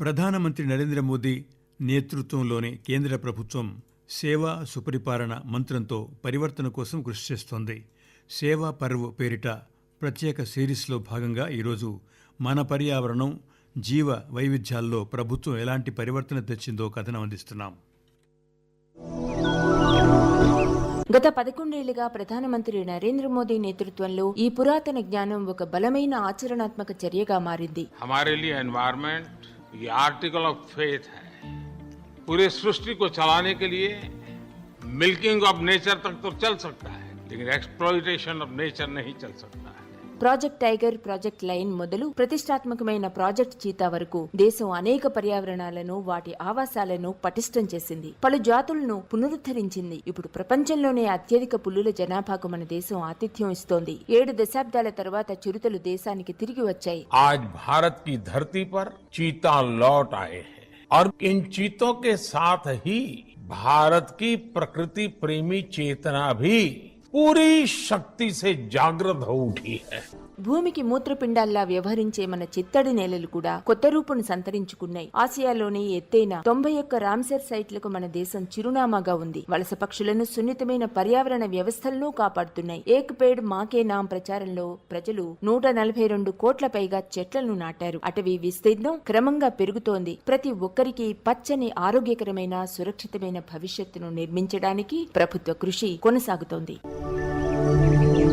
ప్రధానమంత్రి నరేంద్ర మోదీ నేతృత్వంలోని కేంద్ర ప్రభుత్వం సేవా సుపరిపాలన మంత్రంతో పరివర్తన కోసం కృషి చేస్తోంది. సేవా పర్వ్ పేరిట ప్రత్యేక సిరీస్లో భాగంగా ఈరోజు మన పర్యావరణం జీవ వైవిధ్యాల్లో ప్రభుత్వం ఎలాంటి పరివర్తన తెచ్చిందో కథనం అందిస్తున్నాం. గత పదకొండేళ్ళుగా ప్రధానమంత్రి నరేంద్ర మోదీ నేతృత్వంలో ఈ పురాతన జ్ఞానం ఒక బలమైన ఆచరణాత్మక చర్యగా మారింది. ये आर्टिकल ऑफ़ फेथ है। पूरे सृष्टि को चलाने के लिए मिल्किंग ऑफ़ नेचर तक तो चल सकता है, लेकिन एक्सप्लोइटेशन ऑफ़ नेचर नहीं चल सकता। ప్రాజెక్ట్ టైగర్ ప్రాజెక్ట్ లైన్ మొదలు ప్రతిష్టాత్మకమైన ప్రాజెక్ట్ చీతా వరకు దేశం అనేక పర్యావరణాలను వాటి ఆవాసాలను పటిష్టం చేసింది పలు జాతులను పునరుద్ధరించింది ఇప్పుడు ప్రపంచంలోనే అత్యధిక పులుల జనాభాకు మన దేశం ఆతిథ్యం ఇస్తోంది ఏడు దశాబ్దాల తర్వాత చిరుతలు దేశానికి తిరిగి వచ్చాయి आज भारत की धरती पर चीता लौट आए हैं और इन चीतों के साथ ही भारत की प्रकृति प्रेमी चेतना भी పూరీ శక్తి సే జాగ్రత్త హై భూమికి మూత్రపిండాల్లా వ్యవహరించే మన చిత్తడి నేలలు కూడా కొత్త రూపును సంతరించుకున్నాయి. ఆసియాలోని ఎత్తైన తొంభై ఒక్క రామ్సర్ సైట్లకు మన దేశం చిరునామాగా ఉంది. వలస పక్షులను సున్నితమైన పర్యావరణ వ్యవస్థలను కాపాడుతున్నాయి. ఏక్ పేడ్ మాకే నామ్ ప్రచారంలో ప్రజలు నూట నలభై రెండు కోట్ల పైగా చెట్లను నాటారు. అటవీ విస్తీర్ణం క్రమంగా పెరుగుతోంది. ప్రతి ఒక్కరికి పచ్చని ఆరోగ్యకరమైన సురక్షితమైన భవిష్యత్తును నిర్మించడానికి ప్రభుత్వ కృషి కొనసాగుతోంది. Música